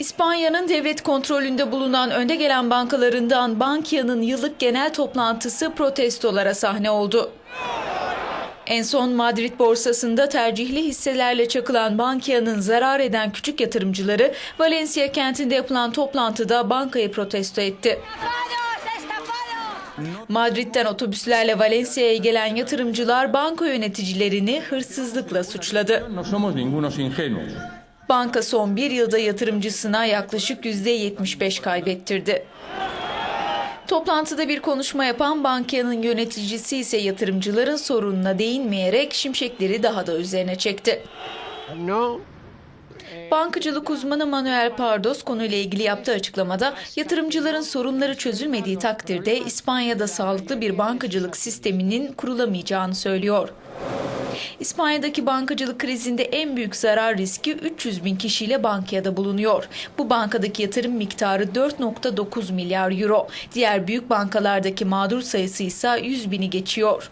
İspanya'nın devlet kontrolünde bulunan önde gelen bankalarından Bankia'nın yıllık genel toplantısı protestolara sahne oldu. En son Madrid borsasında tercihli hisselerle çakılan Bankia'nın zarar eden küçük yatırımcıları Valencia kentinde yapılan toplantıda bankayı protesto etti. Madrid'den otobüslerle Valencia'ya gelen yatırımcılar banka yöneticilerini hırsızlıkla suçladı. Banka son bir yılda yatırımcısına yaklaşık %75 kaybettirdi. Toplantıda bir konuşma yapan bankanın yöneticisi ise yatırımcıların sorununa değinmeyerek şimşekleri daha da üzerine çekti. No Bankacılık uzmanı Manuel Pardos konuyla ilgili yaptığı açıklamada yatırımcıların sorunları çözülmediği takdirde İspanya'da sağlıklı bir bankacılık sisteminin kurulamayacağını söylüyor. İspanya'daki bankacılık krizinde en büyük zarar riski 300 bin kişiyle bankaya bulunuyor. Bu bankadaki yatırım miktarı 4.9 milyar euro. Diğer büyük bankalardaki mağdur sayısı ise 100 bini geçiyor.